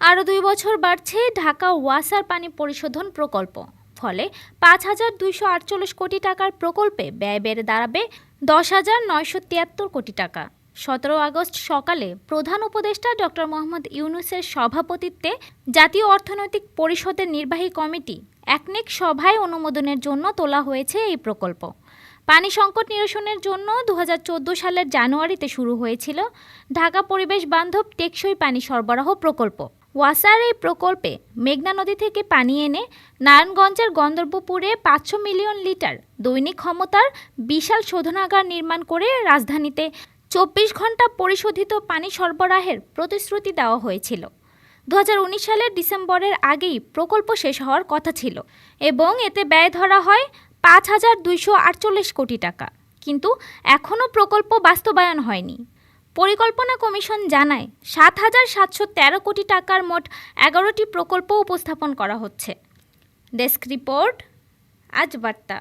আরও দুই বছর বাড়ছে ঢাকা ওয়াসার পানি পরিশোধন প্রকল্প। ফলে পাঁচ হাজার দুইশো আটচল্লিশ কোটি টাকার প্রকল্পে ব্যয় বেড়ে দাঁড়াবে দশ হাজার নয়শো তিয়াত্তর কোটি টাকা। সতেরো আগস্ট সকালে প্রধান উপদেষ্টা ডক্টর মোহাম্মদ ইউনুসের সভাপতিত্বে জাতীয় অর্থনৈতিক পরিষদের নির্বাহী কমিটি একনেক সভায় অনুমোদনের জন্য তোলা হয়েছে এই প্রকল্প। পানি সংকট নিরসনের জন্য দু হাজার চোদ্দ সালের জানুয়ারিতে শুরু হয়েছিল ঢাকা পরিবেশ বান্ধব টেকসই পানি সরবরাহ প্রকল্প। ওয়াসার এই প্রকল্পে মেঘনা নদী থেকে পানি এনে নারায়ণগঞ্জের গন্ধর্বপুরে পাঁচশো মিলিয়ন লিটার দৈনিক ক্ষমতার বিশাল শোধনাগার নির্মাণ করে রাজধানীতে চব্বিশ ঘণ্টা পরিশোধিত পানি সরবরাহের প্রতিশ্রুতি দেওয়া হয়েছিল। দু হাজার উনিশ সালের ডিসেম্বরের আগেই প্রকল্প শেষ হওয়ার কথা ছিল এবং এতে ব্যয় ধরা হয় পাঁচ হাজার দুইশো আটচল্লিশ কোটি টাকা। কিন্তু এখনও প্রকল্প বাস্তবায়ন হয়নি। পরিকল্পনা কমিশন জানায় সাত হাজার সাতশো তেরো কোটি টাকার মোট এগারোটি প্রকল্প উপস্থাপন করা হচ্ছে। ডেস্ক রিপোর্ট, আজ বার্তা।